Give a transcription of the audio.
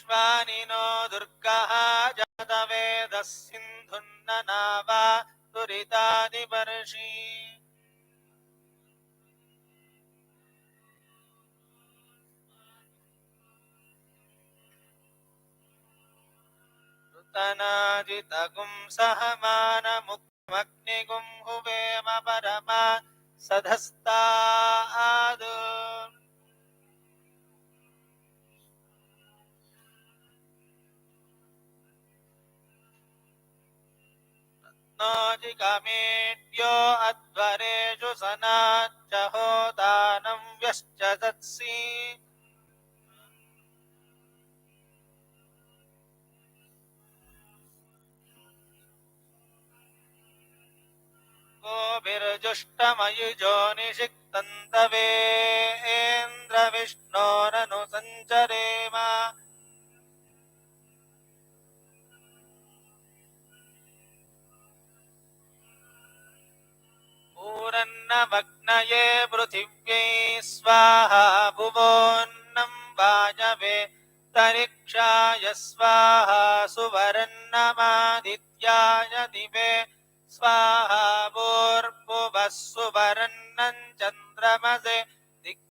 वैश्वानिनो दुर्गः जातवेदः सिन्धुन्न नावा दुरितादिवर्षि ऋतनाजितगुं सहमानमुग्मग्निगुं हुवेम परमा सधस्तादु नोजिगमेड्यो अध्वरेषु सनाच्च होदानं व्यश्च दत्सि। गोभिर्जुष्टमयुजो निषिक्तन्तवेन्द्रविष्णोरनु सञ्चरेम पूरन्नमग्नये पृथिव्यै स्वाहा भुवोन्नं वायवे तरिक्षाय स्वाहा सुवर्णमादित्याय दिवे स्वाहा भूर्भुवः सुवर्णं चन्द्रमसे